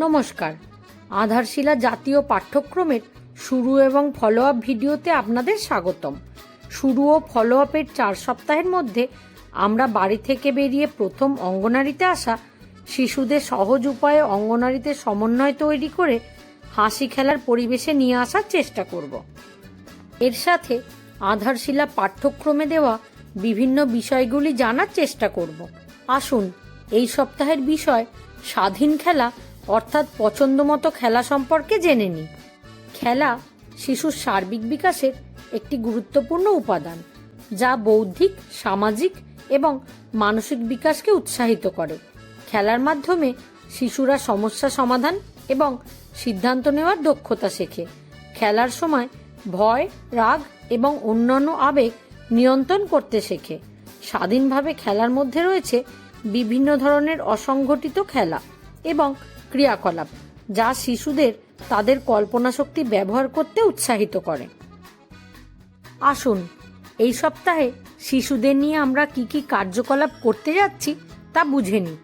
নমস্কার। আধারশিলা জাতীয় পাঠ্যক্রমের শুরু এবং ফলো আপ ভিডিওতে আপনাদের স্বাগতম। শুরু ও ফলো আপের চার সপ্তাহের মধ্যে আমরা বাড়ি থেকে বেরিয়ে প্রথম অঙ্গনারীতে আসা শিশুদের সহজ উপায়ে অঙ্গনারীতে সমন্বয় তৈরি করে হাসি খেলার পরিবেশে নিয়ে আসার চেষ্টা করব। এর সাথে আধারশিলা পাঠ্যক্রমে দেওয়া বিভিন্ন বিষয়গুলি জানার চেষ্টা করব। আসুন, এই সপ্তাহের বিষয় স্বাধীন খেলা অর্থাৎ পছন্দমতো খেলা সম্পর্কে জেনে নিই খেলা শিশুর সার্বিক বিকাশের একটি গুরুত্বপূর্ণ উপাদান, যা বৌদ্ধিক, সামাজিক এবং মানসিক বিকাশকে উৎসাহিত করে। খেলার মাধ্যমে শিশুরা সমস্যা সমাধান এবং সিদ্ধান্ত নেওয়ার দক্ষতা শেখে। খেলার সময় ভয়, রাগ এবং অন্যান্য আবেগ নিয়ন্ত্রণ করতে শেখে। স্বাধীনভাবে খেলার মধ্যে রয়েছে বিভিন্ন ধরনের অসংগঠিত খেলা এবং ক্রিয়াকলাপ, যা শিশুদের তাদের কল্পনা শক্তি ব্যবহার করতে উৎসাহিত করে। আসুন, এই সপ্তাহে শিশুদের নিয়ে আমরা কি কি কার্যকলাপ করতে যাচ্ছি তা বুঝে নিই।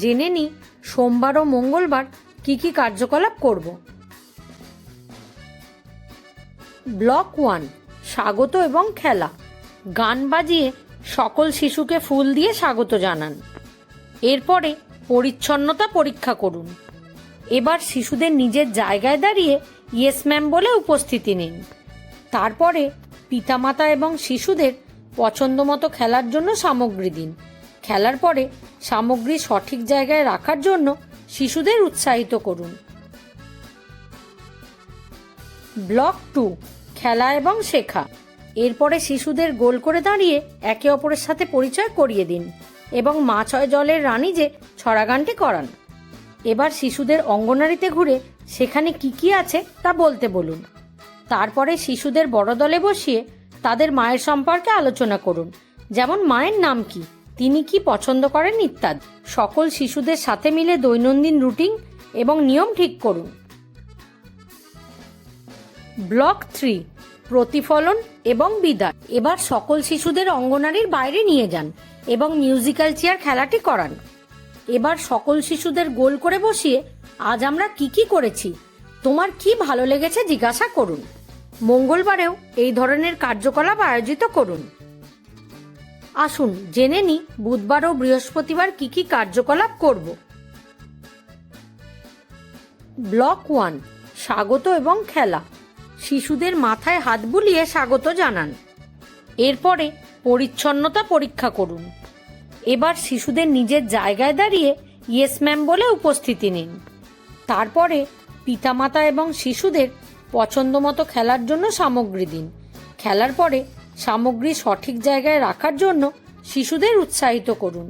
জেনে নিই সোমবার ও মঙ্গলবার কি কি কার্যকলাপ করব। ব্লক ওয়ান, স্বাগত এবং খেলা। গান বাজিয়ে সকল শিশুকে ফুল দিয়ে স্বাগত জানান। এরপরে পরিচ্ছন্নতা পরীক্ষা করুন। এবার শিশুদের নিজের জায়গায় দাঁড়িয়ে ইয়েস ম্যাম বলে উপস্থিতি নিন। তারপরে পিতামাতা এবং শিশুদের পছন্দমতো খেলার জন্য সামগ্রী দিন। খেলার পরে সামগ্রী সঠিক জায়গায় রাখার জন্য শিশুদের উৎসাহিত করুন। ব্লক টু খেলা এবং শেখা। এরপরে শিশুদের গোল করে দাঁড়িয়ে একে অপরের সাথে পরিচয় করিয়ে দিন। এবং মা ছয় জলের রানী যে ছড়াগানটি করান। এবার শিশুদের অঙ্গনারীতে ঘুরে সেখানে কি কি আছে তা বলতে বলুন। তারপরে শিশুদের বড় দলে বসিয়ে তাদের মায়ের সম্পর্কে আলোচনা করুন। যেমন মায়ের নাম কি, তিনি কি পছন্দ করেন ইত্যাদি। সকল শিশুদের সাথে মিলে দৈনন্দিন রুটিন এবং নিয়ম ঠিক করুন। ব্লক থ্রি, প্রতিফলন এবং বিদায়। এবার সকল শিশুদের অঙ্গনারীর বাইরে নিয়ে যান। এবং মিউজিক্যাল চেয়ার খেলাটি করান। এবার সকল শিশুদের গোল করে বসিয়ে আজ আমরা কি কি করেছি, তোমার কি ভালো লেগেছে জিজ্ঞাসা করুন। মঙ্গলবারেও এই ধরনের কার্যকলাপ আয়োজিত করুন। আসুন, জেনে নি বুধবার ও বৃহস্পতিবার কি কি কার্যকলাপ করব। ব্লক ওয়ান, স্বাগত এবং খেলা। শিশুদের মাথায় হাত বুলিয়ে স্বাগত জানান। এরপরে পরিচ্ছন্নতা পরীক্ষা করুন। এবার শিশুদের নিজের জায়গায় দাঁড়িয়ে ইয়েস ম্যাম বলে উপস্থিতি নিন। তারপরে পিতামাতা এবং শিশুদের পছন্দমতো খেলার জন্য সামগ্রী দিন। খেলার পরে সামগ্রী সঠিক জায়গায় রাখার জন্য শিশুদের উৎসাহিত করুন।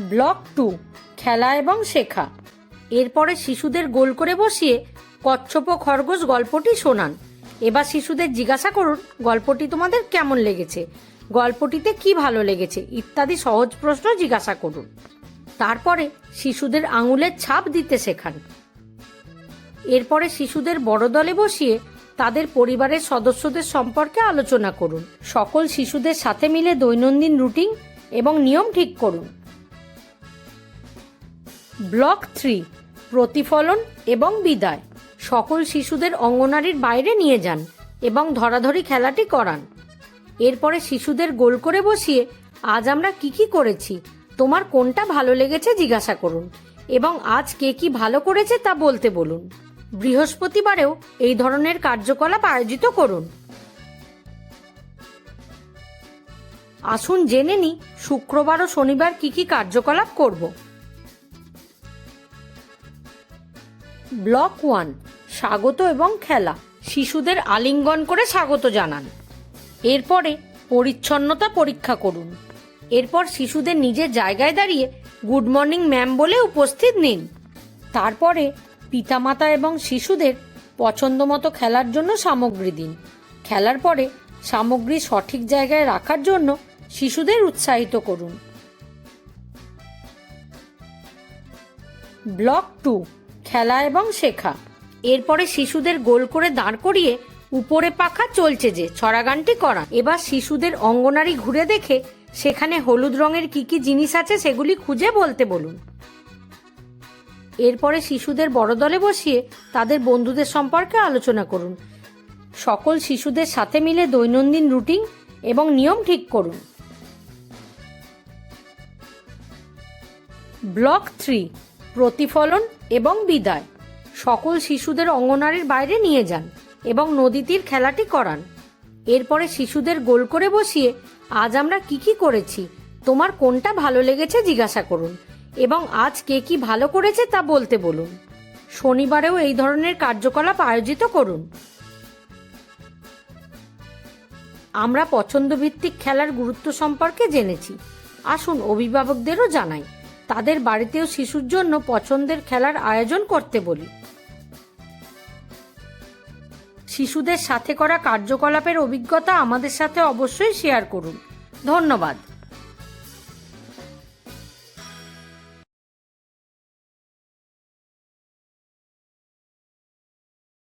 ব্লক টু, খেলা এবং শেখা। এরপরে শিশুদের গোল করে বসিয়ে কচ্ছপ খরগোশ গল্পটি শোনান। এবার শিশুদের জিজ্ঞাসা করুন, গল্পটি তোমাদের কেমন লেগেছে? গল্পটিতে কি ভালো লেগেছে? ইত্যাদি সহজ প্রশ্ন জিজ্ঞাসা করুন। তারপরে শিশুদের আঙুলের ছাপ দিতে শেখান। এরপরে শিশুদের বড় দলে বসিয়ে তাদের পরিবারের সদস্যদের সম্পর্কে আলোচনা করুন। সকল শিশুদের সাথে মিলে দৈনন্দিন রুটিন এবং নিয়ম ঠিক করুন। ব্লক থ্রি, প্রতিফলন এবং বিদায়। সকল শিশুদের অঙ্গনারীর বাইরে নিয়ে যান এবং ধরাধরি খেলাটি করান। এরপরে শিশুদের গোল করে বসিয়ে, আজ আমরা কি কি করেছি? তোমার কোনটা ভালো লেগেছে জিজ্ঞাসা করুন এবং আজ কে কি ভালো করেছে তা বলতে বলুন। বৃহস্পতিবারেও এই ধরনের কার্যকলাপ আয়োজিত করুন। আসুন জেনে নি শুক্রবার ও শনিবার কি কি কার্যকলাপ করব। ব্লক ওয়ান স্বাগত এবং খেলা। শিশুদের আলিঙ্গন করে স্বাগত জানান। এরপরে পরিচ্ছন্নতা পরীক্ষা করুন। এরপর শিশুদের নিজের জায়গায় দাঁড়িয়ে গুড মর্নিং, ম্যাম বলে উপস্থিত নিন। তারপরে পিতামাতা এবং শিশুদের পছন্দমতো খেলার জন্য সামগ্রী দিন। খেলার পরে সামগ্রী সঠিক জায়গায় রাখার জন্য শিশুদের উৎসাহিত করুন। ব্লক টু, খেলা এবং শেখা। এরপরে শিশুদের গোল করে দাঁড় করিয়ে উপরে পাখা চলছে যে ছড়াগানটি করা। এবার শিশুদের অঙ্গনারী ঘুরে দেখে সেখানে হলুদ রঙের কি কি জিনিস আছে সেগুলি খুঁজে বলতে বলুন। এরপরে শিশুদের বড় দলে বসিয়ে তাদের বন্ধুদের সম্পর্কে আলোচনা করুন। সকল শিশুদের সাথে মিলে দৈনন্দিন রুটিন এবং নিয়ম ঠিক করুন। ব্লক থ্রি, প্রতিফলন এবং বিদায়। সকল শিশুদের অঙ্গনারীর বাইরে নিয়ে যান এবং নদীতীর খেলাটি করান। এরপরে শিশুদের গোল করে বসিয়ে, আজ আমরা কি কি করেছি? তোমার কোনটা ভালো লেগেছে জিজ্ঞাসা করুন এবং আজ কে কি ভালো করেছে তা বলতে বলুন। শনিবারেও এই ধরনের কার্যকলাপ আয়োজিত করুন। আমরা পছন্দভিত্তিক খেলার গুরুত্ব সম্পর্কে জেনেছি। আসুন অভিভাবকদেরও জানাই। তাদের বাড়িতেও শিশুর জন্য পছন্দের খেলার আয়োজন করতে বলি। শিশুদের সাথে করা কার্যকলাপের অভিজ্ঞতা আমাদের সাথে অবশ্যই শেয়ার করুন। ধন্যবাদ।